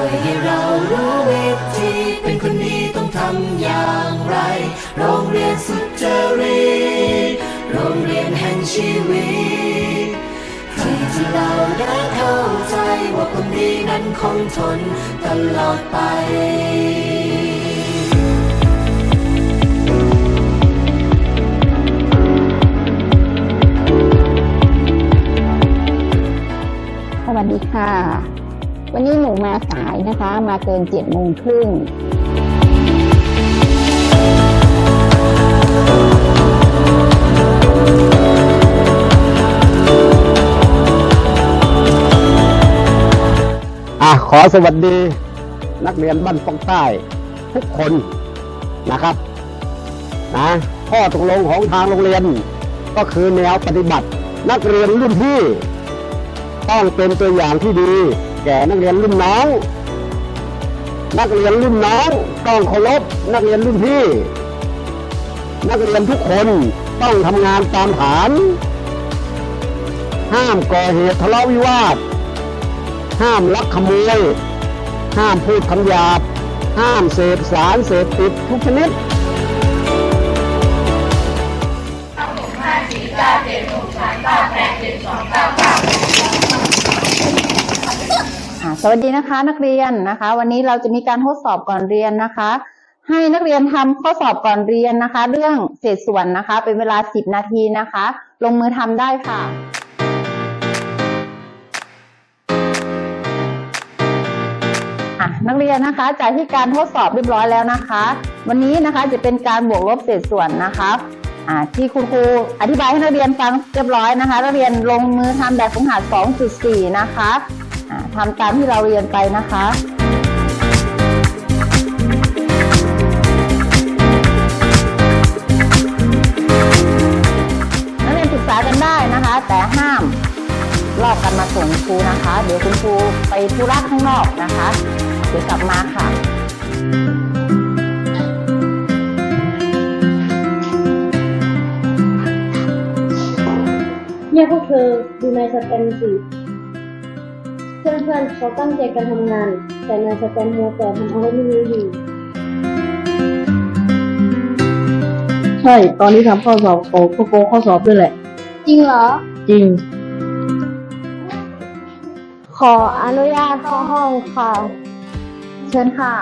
ช่วยให้เรารู้วิธีเป็นคนดีต้องทำอย่างไร โรงเรียนสุจริตโรงเรียนแห่งชีวิตที่ที่เราได้เข้าใจว่าคนดีนั้นคงทนตลอดไปสวัสดีค่ะ วันนี้หนูมาสายนะคะ มาเกินเจ็ดโมงครึ่งอะขอสวัสดีนักเรียนบ้านฟองใต้ทุกคนนะครับนะข้อตกลงของทางโรงเรียน ก็คือแนวปฏิบัติ นักเรียนรุ่นพี่ ต้องเป็นตัวอย่างที่ดี ก่นักเรียนรุ่นน้อง นักเรียนรุ่นน้องต้องเคารพนักเรียนรุ่นพี่ นักเรียนทุกคนต้องทำงานตามฐาน ห้ามก่อเหตุทะเลาะวิวาท ห้ามลักขโมย ห้ามพูดคำหยาบ ห้ามเสพสารเสพติดทุกชนิดอ่าส สวัสดีนะคะนักเรียนนะคะ วันนี้เราจะมีการทดสอบก่อนเรียนนะคะ ให้นักเรียนทำข้อสอบก่อนเรียนนะคะ เรื่องเศษส่วนนะคะ เป็นเวลา 10 นาทีนะคะ ลงมือทำได้ค่ะนักเรียนนะคะจากที่การทดสอบเรียบร้อยแล้วนะคะ วันนี้นะคะจะเป็นการบวกลบเศษส่วนนะคะที่คุณครูอธิบายให้นักเรียนฟังเรียบร้อยนะคะ นักเรียนลงมือทำแบบฝึกหัด 2.4 นะคะ ทำตามที่เราเรียนไปนะคะนักเรียนศึกษากันได้นะคะ แต่ห้ามลอกกันมาส่งครูนะคะ เดี๋ยวคุณครูไปธุระข้างนอกนะคะ เดี๋ยวกลับมาค่ะเนี่ยพวกเธอดูนายสแตนสิ เพื่อนๆเขาตั้งใจกันทำงาน แต่นายสแตนมัวแต่ทำอะไรไม่รู้อยู่ ใช่ ตอนนี้ทำข้อสอบโกก็โกงข้อสอบด้วยแหละ จริงเหรอ จริง ขออนุญาตเข้าห้องค่ะ เชิญค่ะ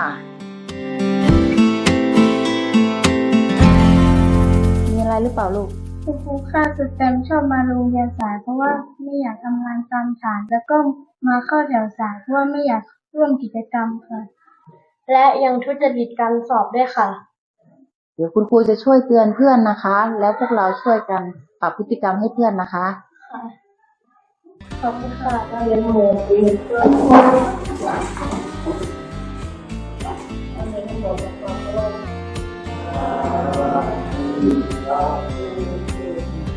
มีอะไรหรือเปล่าลูก คุณครูค่าสแตมชอบมาโรงเรียนสายเพราะว่าไม่อยากทำงานตามสายแล้วก็ มาเข้าแถวสายเพราะว่าไม่อยากร่วมกิจกรรมค่ะ และยังทุจริตการสอบด้วยค่ะ เดี๋ยวคุณครูจะช่วยเตือนเพื่อนนะคะ แล้วพวกเราช่วยกันปรับพฤติกรรมให้เพื่อนนะคะ ขอบคุณค่ะนักเรียนโม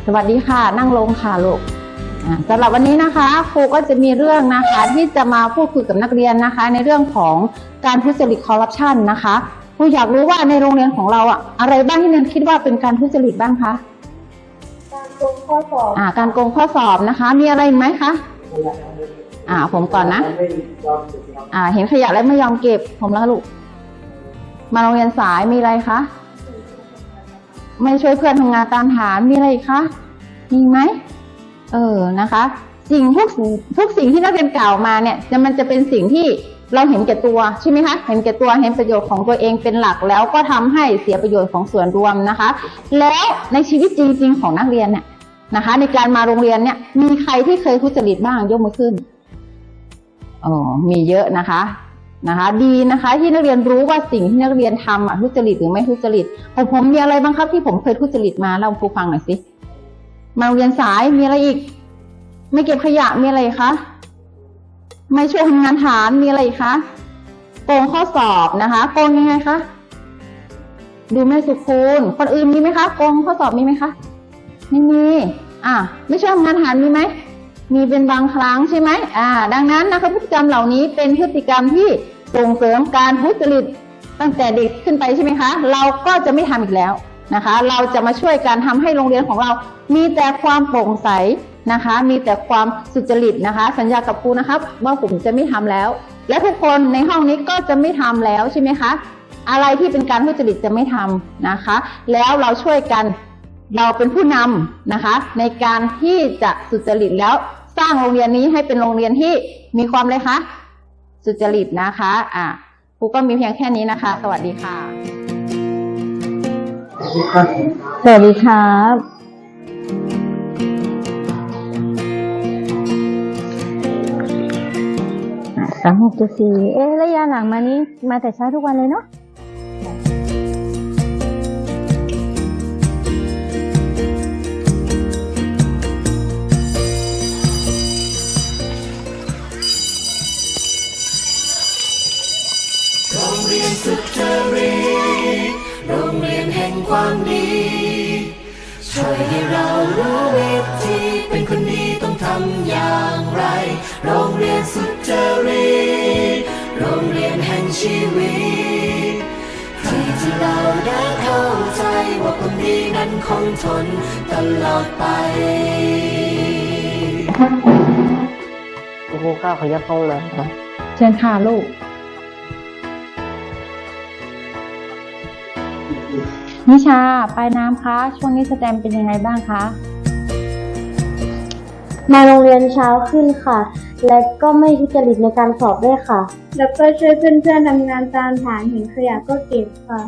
สวัสดีค่ะ นั่งลงค่ะลูก อ่าสำหรับวันนี้นะคะครูก็จะมีเรื่องนะคะที่จะมาพูดคุยกับนักเรียนนะคะ ในเรื่องของการทุจริตคอร์รัปชันนะคะครูอยากรู้ว่าในโรงเรียนของเราอะอะไรบ้างที่เรียนคิดว่าเป็นการทุจริตบ้างคะการโกงข้อสอบอ่าการโกงข้อสอบนะคะ มีอะไรอีกไหมคะอ่าผมก่อนนะอ่า เห็นขยะแล้วไม่ยอมเก็บ ผมแล้วลูก มาโรงเรียนสายมีอะไรคะ ไม่ช่วยเพื่อนทำงานตามฐานมีอะไรอีกคะ มีไหม เออนะคะ สิ่งทุกสิ่งทุกสิ่งที่นักเรียนกล่าวมาเนี่ยจะมันจะเป็นสิ่งที่เราเห็นแก่ตัวใช่ไหมคะเห็นแก่ตัวเห็นประโยชน์ของตัวเองเป็นหลักแล้วก็ทำให้เสียประโยชน์ของส่วนรวมนะคะ แล้วในชีวิตจริง ๆ ของนักเรียนเนี่ยนะคะ ในการมาโรงเรียนเนี่ยมีใครที่เคยทุจริตบ้างยกมือขึ้นอ๋อมีเยอะนะคะนะคะดีนะคะที่นักเรียนรู้ว่าสิ่งที่นักเรียนทำอะทุจริตหรือไม่ทุจริตของผมมีอะไรบ้างครับที่ผมเคยทุจริตมาเล่าครูฟังหน่อยสิ มาเรียนสายมีอะไรอีก ไม่เก็บขยะมีอะไรคะไม่ช่วยทำงานฐานมีอะไรอีกคะโกงข้อสอบนะคะโกงยังไงคะดูแม่สุคูณคนอื่นมีไหมคะโกงข้อสอบมีไหมคะไม่มีอะไม่ช่วยทำงานฐานมีไหมมีเป็นบางครั้งใช่ไหมอ่า ดังนั้นนะคะพฤติกรรมเหล่านี้เป็นพฤติกรรมที่ส่งเสริมการทุจริตตั้งแต่เด็กขึ้นไปใช่ไหมคะ เราก็จะไม่ทำอีกแล้ว นะคะ เราจะมาช่วยกันทำให้โรงเรียนของเรา มีแต่ความโปร่งใสนะคะ มีแต่ความสุจริตนะคะ สัญญากับครูนะครับว่าผมจะไม่ทำแล้ว และทุกคนในห้องนี้ก็จะไม่ทำแล้วใช่ไหมคะ อะไรที่เป็นการทุจริตจะไม่ทำนะคะ แล้วเราช่วยกันเราเป็นผู้นำนะคะ ในการที่จะสุจริตแล้วสร้างโรงเรียนนี้ให้เป็นโรงเรียนที่มีความเลยคะ สุจริตนะคะ อะครูก็มีเพียงแค่นี้นะคะ สวัสดีค่ะ สวัสดีครับสามหกจุดสี่เอ๊ะระยะหลังมานี้มาแต่เช้าทุกวันเลยเนาะโรงเรียนสุจริตโรงเรียนแห่ง ความดีช่วยให้เรารู้วิธีเป็นคนดีต้องทำอย่างไร โรงเรียนสุจริตโรงเรียนแห่งชีวิต ที่ที่เราได้เข้าใจว่าคนดีนั้นคงทนตลอดไปครูข้าวขยับห้องเลยครับเชิญค่ะลูก นิชาปลายน้ำคะ ช่วงนี้สแตมเป็นยังไงบ้างคะ มาโรงเรียนเช้าขึ้นค่ะ และก็ไม่ทุจริตในการสอบด้วยค่ะ แล้วก็ช่วยเพื่อนๆทำงานตามฐานเห็นขยะก็เก็บค่ะ